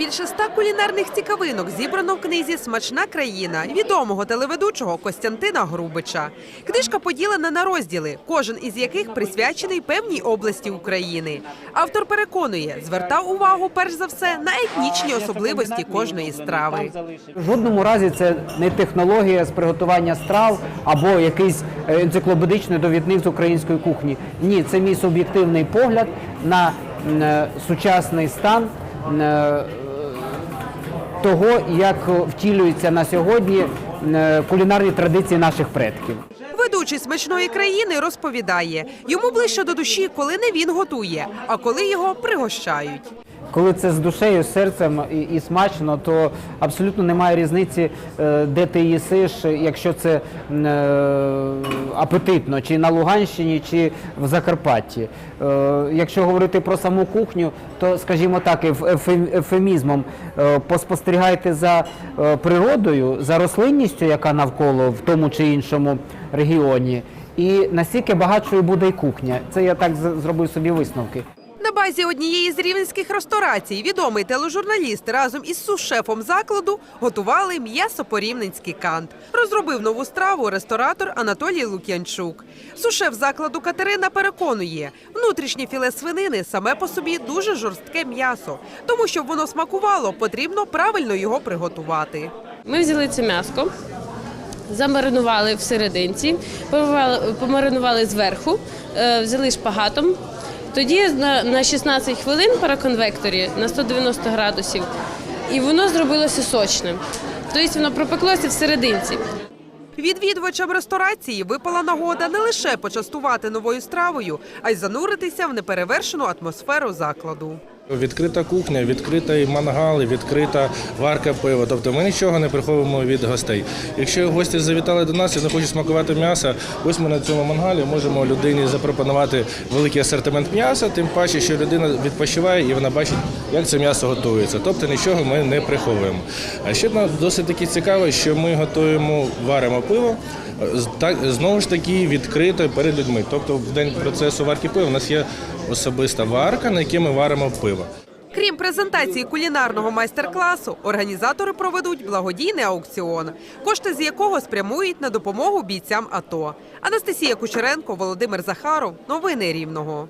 Більше ста кулінарних цікавинок зібрано в книзі Смачна країна відомого телеведучого Костянтина Грубича. Книжка поділена на розділи, кожен із яких присвячений певній області України. Автор переконує, звертав увагу перш за все на етнічні особливості кожної страви. В жодному разі це не технологія з приготування страв або якийсь е, енциклопедичний довідник з української кухні. Ні, це мій суб'єктивний погляд на е, сучасний стан е, того, як втілюються на сьогодні е, кулінарні традиції наших предків. Ведучий смачної країни розповідає, йому ближче до душі, коли не він готує, а коли його пригощають. Коли це з душею, серцем і, і смачно, то абсолютно немає різниці, е, де ти їсиш, якщо це е, апетитно, чи на Луганщині, чи в Закарпатті. Е, Якщо говорити про саму кухню, то, скажімо так, ефемізмом поспостерігайте за природою, за рослинністю, яка навколо в тому чи іншому регіоні. І настільки багатшою буде й кухня. Це я так зробив собі висновки. Базі однієї з рівненських ресторацій відомий тележурналіст разом із сушефом закладу готували м'ясо по-рівненськи кант. Розробив нову страву ресторатор Анатолій Лук'янчук. Сушеф закладу Катерина переконує, внутрішнє філе свинини саме по собі дуже жорстке м'ясо. Тому щоб воно смакувало, потрібно правильно його приготувати. Ми взяли це м'яско, замаринували в серединці, помаринували зверху, е, взяли шпагатом. Тоді на, на 16 хвилин параконвекторі на 190 градусів, і воно зробилося сочним. Тобто воно пропеклося всерединці. серединці. Відвідувачам ресторації випала нагода не лише почастувати новою стравою, а й зануритися в неперевершену атмосферу закладу. Відкрита кухня, відкритий мангал, відкрита варка пива. Тобто ми нічого не приховуємо від гостей. Якщо гості завітали до нас і не хочуть смакувати м'яса, ось ми на цьому мангалі можемо людині запропонувати великий асортимент м'яса, тим паче, що людина відпочиває і вона бачить, як це м'ясо готується. Тобто нічого ми не приховуємо. А ще досить таки цікаво, що ми готуємо, варимо пиво. Так знову ж таки відкрито перед людьми. Тобто, в день процесу варки пива у нас є особиста варка, на якій ми варимо пиво. Крім презентації кулінарного майстер-класу, організатори проведуть благодійний аукціон, кошти з якого спрямують на допомогу бійцям АТО. Анастасія Кучеренко, Володимир Захаров. Новини Рівного.